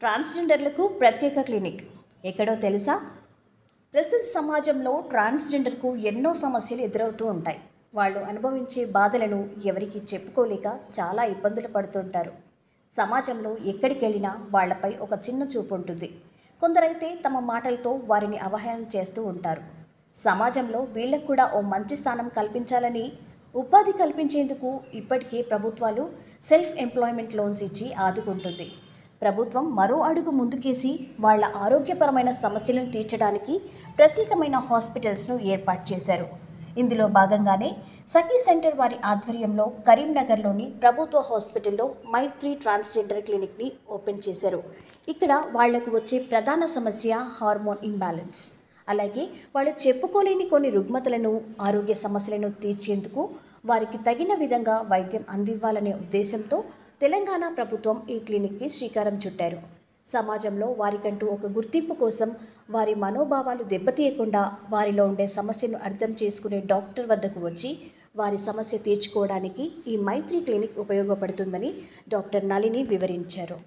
ట్రాన్స్జెండర్లకు ప్రత్యేక క్లినిక్. ఎక్కడో తెలుసా? ప్రస్తుత సమాజంలో ట్రాన్స్జెండర్కు ఎన్నో సమస్యలు ఎదురవుతూ ఉంటాయి. వాళ్ళు అనుభవించే బాధలను ఎవరికి చెప్పుకోలేక చాలా ఇబ్బందులు పడుతుంటారు. సమాజంలో ఎక్కడికి వెళ్ళినా వాళ్ళపై ఒక చిన్న చూపు ఉంటుంది. కొందరైతే తమ మాటలతో వారిని అవహేళన చేస్తూ ఉంటారు. సమాజంలో వీళ్ళకు కూడా ఓ మంచి స్థానం కల్పించాలని ఉపాధి కల్పించేందుకు ఇప్పటికే ప్రభుత్వాలు సెల్ఫ్ ఎంప్లాయ్మెంట్ లోన్స్ ఇచ్చి ఆదుకుంటుంది. ప్రభుత్వం మరో అడుగు ముందుకేసి వాళ్ళ ఆరోగ్యపరమైన సమస్యలను తీర్చడానికి ప్రత్యేకమైన హాస్పిటల్స్ను ఏర్పాటు చేశారు. ఇందులో భాగంగానే సఖీ సెంటర్ వారి ఆధ్వర్యంలో కరీంనగర్లోని ప్రభుత్వ హాస్పిటల్లో మైత్రి ట్రాన్స్జెండర్ క్లినిక్ని ఓపెన్ చేశారు. ఇక్కడ వాళ్ళకు వచ్చే ప్రధాన సమస్య హార్మోన్ ఇంబ్యాలెన్స్. అలాగే వాళ్ళు చెప్పుకోలేని కొన్ని రుగ్మతలను ఆరోగ్య సమస్యలను తీర్చేందుకు వారికి తగిన విధంగా వైద్యం అందివ్వాలనే ఉద్దేశంతో తెలంగాణ ప్రభుత్వం ఈ క్లినిక్కి శ్రీకారం చుట్టారు. సమాజంలో వారికంటూ ఒక గుర్తింపు కోసం వారి మనోభావాలు దెబ్బతీయకుండా వారిలో ఉండే సమస్యను అర్థం చేసుకునే డాక్టర్ వద్దకు వచ్చి వారి సమస్య తీర్చుకోవడానికి ఈ మైత్రి క్లినిక్ ఉపయోగపడుతుందని డాక్టర్ నళిని వివరించారు.